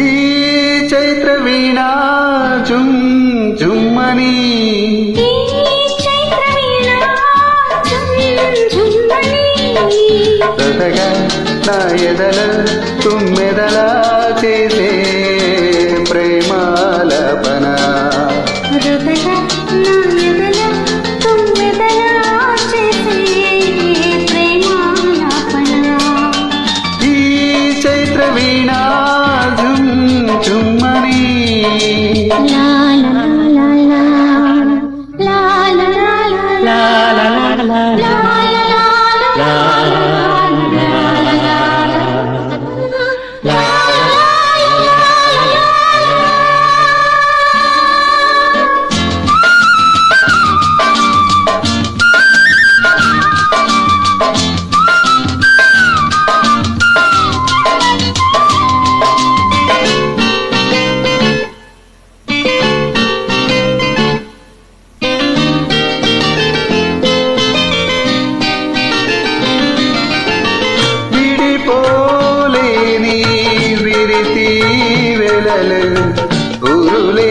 ఈ చైత్ర వీణా జుమ్ జుమ్మని నా ఎదల తుమ్మెదలా చేసే పోలేని విరితి వెలలు ఉరులే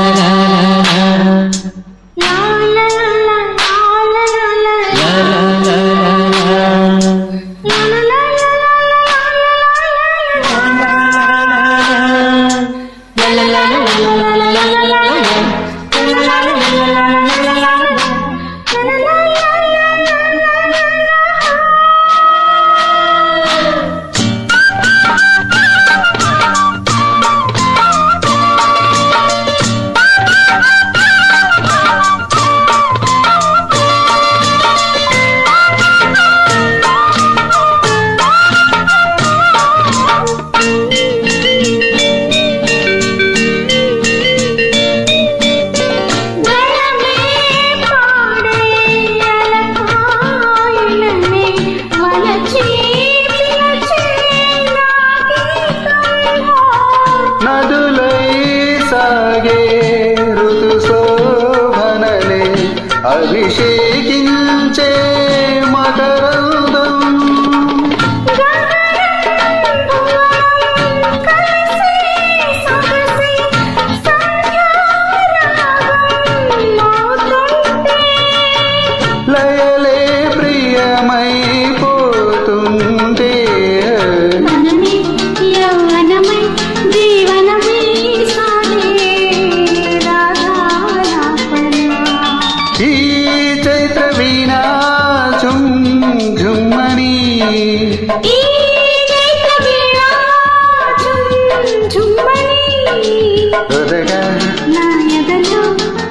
అభిషేకించే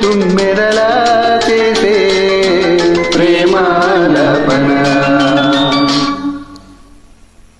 తుమ్మెదలా